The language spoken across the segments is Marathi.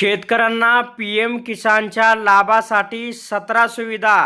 शेतकऱ्यांना पी एम किसानच्या लाभासाठी सतरा सुविधा.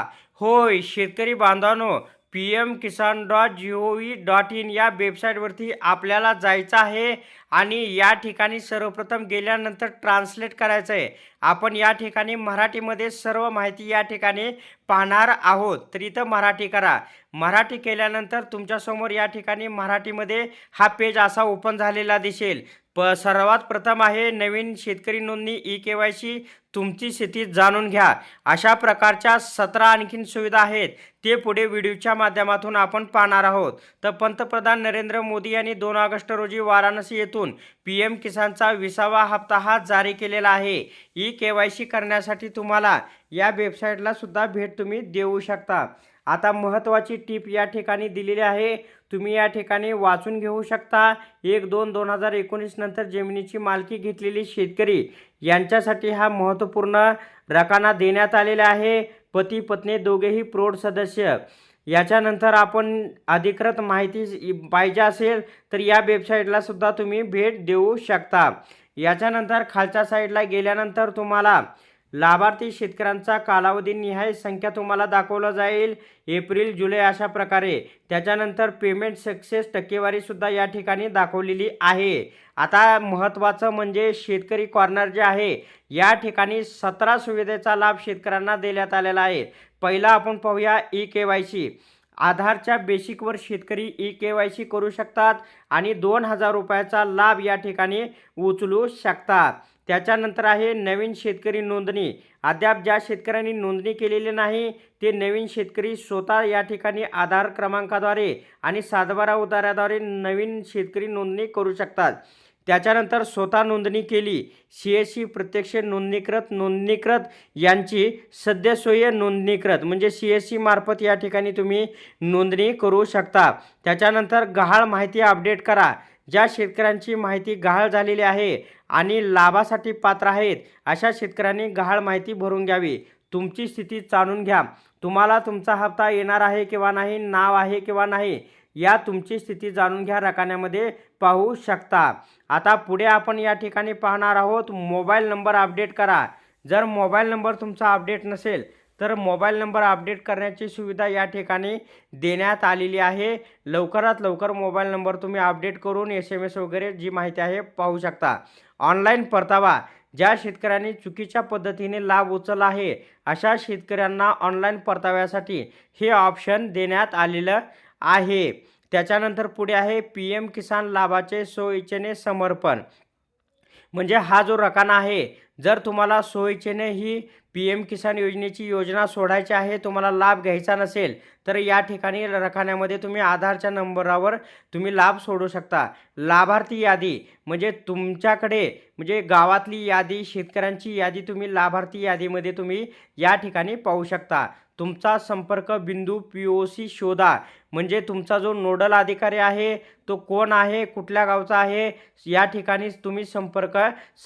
होय शेतकरी बांधवांनो P M Kisan dot G O V dot in या वेबसाईटवरती आपल्याला जायचं आहे आणि या ठिकाणी सर्वप्रथम गेल्यानंतर ट्रान्सलेट करायचं आहे आपण या ठिकाणी मराठीमध्ये सर्व माहिती या ठिकाणी पाहणार आहोत. तर इथं मराठी करा. मराठी केल्यानंतर तुमच्यासमोर या ठिकाणी मराठीमध्ये हा पेज असा ओपन झालेला दिसेल. प सर्वात प्रथम आहे नवीन शेतकरी नोंदणी ई के वाय सी तुमची स्थिती जाणून घ्या. अशा प्रकारच्या सतरा आणखीन सुविधा आहेत. ते पुढे व्हिडिओच्या माध्यमातून आपण पाहणार आहोत. तर पंतप्रधान नरेंद्र मोदी यांनी दोन ऑगस्ट रोजी वाराणसी येथून पी एम किसानचा विसावा हप्ता हा जारी केलेला आहे. ई के वाय सी करण्यासाठी तुम्हाला या वेबसाईटला सुद्धा भेट तुम्ही देऊ शकता. आता महत्त्वाची टीप या ठिकाणी दिलेली आहे. तुम्ही या ठिकाणी वाचून घेऊ शकता. एक दोन दोन हजार एकोणीस नंतर जमिनीची मालकी घेतलेली शेतकरी यांच्यासाठी हा महत्त्वपूर्ण रकाना देण्यात आलेला आहे. पती पत्नी दोघेही प्रौढ सदस्य. याच्यानंतर आपण अधिकृत माहिती पाहिजे असेल तर या वेबसाईटला सुद्धा तुम्ही भेट देऊ शकता. याच्यानंतर खालच्या साईडला गेल्यानंतर तुम्हाला लाभार्थी शेतकऱ्यांचा कालावधी निहाय संख्या तुम्हाला दाखवलं जाईल. एप्रिल जुलै अशा प्रकारे. त्याच्यानंतर पेमेंट सक्सेस टक्केवारीसुद्धा या ठिकाणी दाखवलेली आहे. आता महत्त्वाचं म्हणजे शेतकरी कॉर्नर जे आहे या ठिकाणी सतरा सुविधेचा लाभ शेतकऱ्यांना देण्यात आलेला आहे. पहिला आपण पाहूया ई के वाय सी. आधारच्या बेसिकवर शेतकरी ई के वाय सी करू शकतात आणि दोन हजार रुपयाचा लाभ या ठिकाणी उचलू शकतात. त्याच्यानंतर आहे नवीन शेतकरी नोंदणी. अद्याप ज्या शेतकऱ्यांनी नोंदणी केलेली नाही ते नवीन शेतकरी स्वतः या ठिकाणी आधार क्रमांकाद्वारे आणि सातबारा उतार्याद्वारे नवीन शेतकरी नोंदणी करू शकतात. त्याच्यानंतर स्वतः नोंदणी केली. सी एस सी प्रत्यक्ष नोंदणीकृत नोंदणीकृत यांची सद्यसोय नोंदणीकृत. म्हणजे सी एस सी मार्फत या ठिकाणी तुम्ही नोंदणी करू शकता. त्याच्यानंतर गहाळ माहिती अपडेट करा. ज्या शेतकऱ्यांची माहिती गहाळ झालेली आहे आणि लाभासाठी पात्र आहेत अशा शेतकऱ्यांनी गहाळ माहिती भरून घ्यावी. तुमची स्थिती जाणून घ्या. तुम्हाला तुमचा हप्ता येणार आहे किंवा नाही नाव आहे किंवा नाही या तुमची स्थिती जाणून घ्या रकान्यामध्ये. पाहू शकता. आता पुढे आपण या ठिकाणी पाहणार आहोत मोबाईल नंबर अपडेट करा. जर मोबाईल नंबर तुमचा अपडेट नसेल तर मोबाईल नंबर अपडेट करण्याची सुविधा या ठिकाणी देण्यात आलेली आहे. लवकरात लवकर मोबाईल नंबर तुम्ही अपडेट करून एस एम एस वगैरे जी माहिती आहे पाहू शकता. ऑनलाईन परतावा ज्या शेतकऱ्यांनी चुकीच्या पद्धतीने लाभ उचलला आहे अशा शेतकऱ्यांना ऑनलाईन परताव्यासाठी हे ऑप्शन देण्यात आलेलं आहे. त्याच्यानंतर पुढे आहे पी एम किसान लाभाचे सोयीचेने समर्पण. म्हणजे हा जो रकाना आहे जर तुम्हाला सोयीचेने ही पी एम किसान योजनेची योजना सोडायची आहे तुम्हाला लाभ घ्यायचा नसेल तर या ठिकाणी रखान्यामध्ये तुम्ही आधारच्या नंबरावर तुम्ही लाभ सोडू शकता. लाभार्थी यादी म्हणजे तुमच्याकडे म्हणजे गावातली यादी शेतकऱ्यांची यादी तुम्ही लाभार्थी यादीमध्ये तुम्ही या ठिकाणी पाहू शकता. तुमचा संपर्क बिंदू पी ओ सी शोधा म्हणजे तुमचा जो नोडल अधिकारी आहे तो कोण आहे कुठल्या गावचा आहे या ठिकाणी तुम्ही संपर्क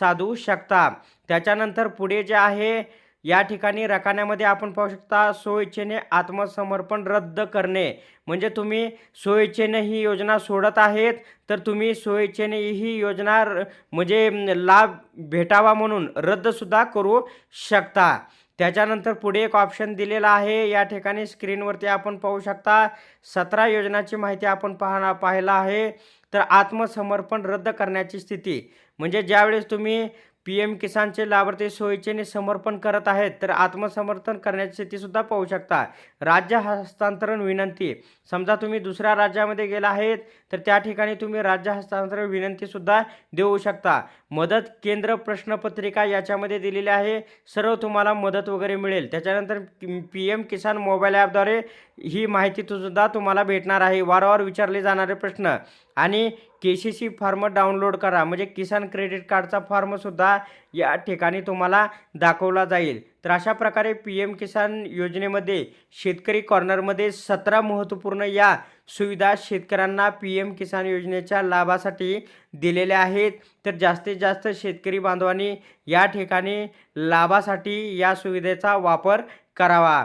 साधू शकता. त्याच्यानंतर पुढे जे आहे या ठिकाणी रकान्यामध्ये आपण पाहू शकता स्वइच्छेने आत्मसमर्पण रद्द करणे. म्हणजे तुम्ही स्वइच्छेने ही योजना सोडत आहेत तर तुम्ही स्वइच्छेने ही योजना र- म्हणजे लाभ भेटावा म्हणून रद्दसुद्धा करू शकता. त्याच्यानंतर पुढे एक ऑप्शन दिलेला आहे. या ठिकाणी स्क्रीनवरती आपण पाहू शकता सतरा योजनाची माहिती आपण पाहणा पाहायला आहे. तर आत्मसमर्पण रद्द करण्याची स्थिती. म्हणजे ज्यावेळेस तुम्ही पी एम किसानचे लाभार्थी सोयीचेने समर्पण करत आहेत तर आत्मसमर्थन करण्याची स्थितीसुद्धा पाहू शकता. राज्य हस्तांतरण विनंती. समजा तुम्ही दुसऱ्या राज्यामध्ये गेला आहेत तर त्या ठिकाणी तुम्ही राज्य हस्तांतरण विनंतीसुद्धा देऊ शकता. मदत केंद्र प्रश्नपत्रिका याच्यामध्ये दिलेली आहे. सर्व तुम्हाला मदत वगैरे मिळेल. त्याच्यानंतर पी एम किसान मोबाईल ॲपद्वारे ही माहिती सुद्धा तुम्हाला भेटणार आहे. वारंवार विचारले जाणारे प्रश्न. आणि K C C form download करा. म्हणजे किसान क्रेडिट कार्डचा फॉर्मसुद्धा या ठिकाणी तुम्हाला दाखवला जाईल. तर अशा प्रकारे पी एम किसान योजनेमध्ये शेतकरी कॉर्नरमध्ये सतरा महत्त्वपूर्ण या सुविधा शेतकऱ्यांना पी एम किसान योजनेच्या लाभासाठी दिलेल्या आहेत. तर जास्तीत जास्त शेतकरी बांधवांनी या ठिकाणी लाभासाठी या सुविधेचा वापर करावा.